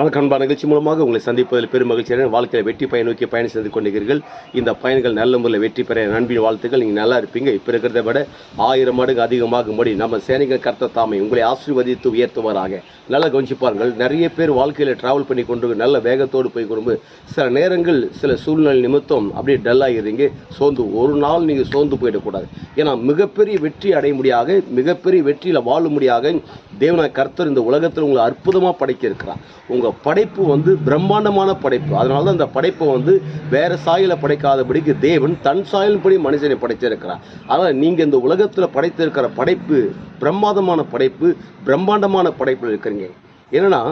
வணக்கம். அன்பா நிகழ்ச்சி மூலமாக உங்களை சந்திப்பதில் பெரும் மகிழ்ச்சியான வாழ்க்கையில் வெற்றி பயன் நோக்கி பயணம் செய்து கொண்டிருக்கிறீர்கள். இந்த பயன்கள் நல்ல முறையில் வெற்றி பெற நண்பின் வாழ்த்துக்கள். நீங்கள் நல்லா இருப்பீங்க. இப்போ இருக்கிறத விட ஆயிரம் மடங்கு அதிகமாகும்படி நம்ம சேனைகள் கர்த்த தாமை உங்களை ஆசீர்வதித்து உயர்த்துவாராக. நல்லா கவனிச்சு பாருங்கள். நிறைய பேர் வாழ்க்கையில் டிராவல் பண்ணி கொண்டு நல்ல வேகத்தோடு போய் கொண்டு சில நேரங்கள் சில சூழ்நிலை நிமித்தம் அப்படியே டல்லாகிறீங்க சோர்ந்து ஒரு நாள் நீங்கள் சோர்ந்து போயிடக்கூடாது. ஏன்னா மிகப்பெரிய வெற்றி அடைய முடியாக மிகப்பெரிய வெற்றியில் வாழும்படியாக தேவன கர்த்தர் இந்த உலகத்தில் உங்களை அற்புதமாக படைக்க இருக்கிறார். உங்கள் படைப்பு வந்து பிரம்மாண்டமான படைப்பு. அதனால தான் அந்த படைப்பை வந்து வேறு சாயல படைக்காதபடிக்கு தேவன் தன் சாயலின்படி மனுஷனை படைத்திருக்கிறார். அதனால் நீங்கள் இந்த உலகத்தில் படைத்திருக்கிற படைப்பு பிரம்மாதமான படைப்பு பிரம்மாண்டமான படைப்பில் இருக்கிறீங்க. என்னென்னா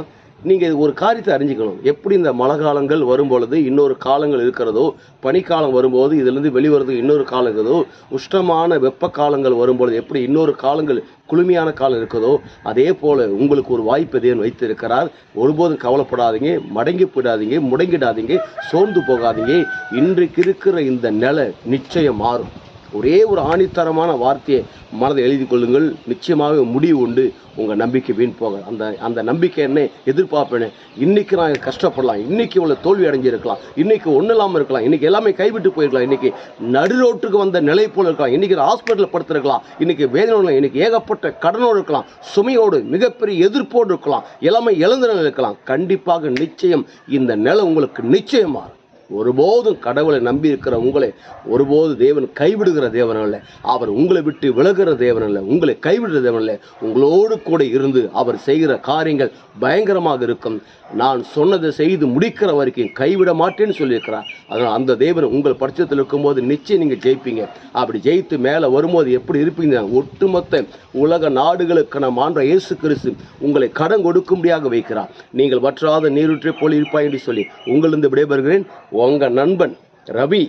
நீங்கள் ஒரு காரியத்தை அறிஞ்சிக்கணும். எப்படி இந்த மழை காலங்கள் வரும்பொழுது இன்னொரு காலங்கள் இருக்கிறதோ பனிக்காலம் வரும்போது இதிலிருந்து வெளிவரதுக்கு இன்னொரு காலம் இருக்கிறதோ உஷ்ணமான வெப்ப காலங்கள் வரும்பொழுது எப்படி இன்னொரு காலங்கள் குளுமையான காலம் இருக்குதோ அதே போல் உங்களுக்கு ஒரு வாய்ப்பு தேவன் வைத்திருக்கிறார். ஒருபோதும் கவலைப்படாதீங்க மடங்கி போயிடாதீங்க முடங்கிடாதீங்க சோர்ந்து போகாதீங்க. இன்றைக்கு இருக்கிற இந்த நிலை நிச்சயம் மாறும். ஒரே ஒரு ஆணித்தரமான வார்த்தையை மனதை எழுதி கொள்ளுங்கள். நிச்சயமாக முடிவு உண்டு. உங்கள் நம்பிக்கை வீண் போக அந்த அந்த நம்பிக்கை என்ன எதிர்பார்ப்பேன்னு இன்னைக்கு நான் கஷ்டப்படலாம். இன்னைக்கு இவ்வளோ தோல்வி அடைஞ்சிருக்கலாம். இன்னைக்கு ஒன்றும் இல்லாமல் இருக்கலாம். இன்னைக்கு எல்லாமே கைவிட்டு போயிருக்கலாம். இன்னைக்கு நடுரோட்டுக்கு வந்த நிலை போல இருக்கலாம். இன்னைக்கு ஹாஸ்பிட்டலில் படுத்திருக்கலாம். இன்னைக்கு வேதனை இன்னைக்கு ஏகப்பட்ட கடனோடு இருக்கலாம். சுமையோடு மிகப்பெரிய எதிர்ப்போடு இருக்கலாம். எல்லாமே இழந்த நிலை இருக்கலாம். கண்டிப்பாக நிச்சயம் இந்த நிலை உங்களுக்கு நிச்சயமாக ஒருபோதும் கடவுளை நம்பி இருக்கிற உங்களை ஒருபோது தேவன் கைவிடுகிற தேவன் அல்ல. அவர் உங்களை விட்டு விலகிற தேவன் அல்ல. உங்களை கைவிடுற தேவன் அல்ல. உங்களோடு கூட இருந்து அவர் செய்கிற காரியங்கள் பயங்கரமாக இருக்கும். நான் சொன்னதை செய்து முடிக்கிற வரைக்கும் கைவிட மாட்டேன்னு சொல்லியிருக்கிறார். அதனால் அந்த தேவன் உங்கள் பட்சத்தில் இருக்கும்போது நிச்சயம் நீங்கள் ஜெயிப்பீங்க. அப்படி ஜெயித்து மேலே வரும்போது எப்படி இருப்பீங்க? ஒட்டுமொத்த உலக நாடுகளுக்கு நாம் ஆண்ட இயேசு கிறிஸ்து உங்களை கடன் கொடுக்கும்படியாக வைக்கிறார். நீங்கள் வற்றாத நீரூற்றை போல் இருப்பாய் என்று சொல்லி உங்களிருந்து விடைபெறுகிறேன். உங்கள் நண்பன் ரவி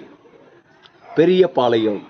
பெரிய பாளையம்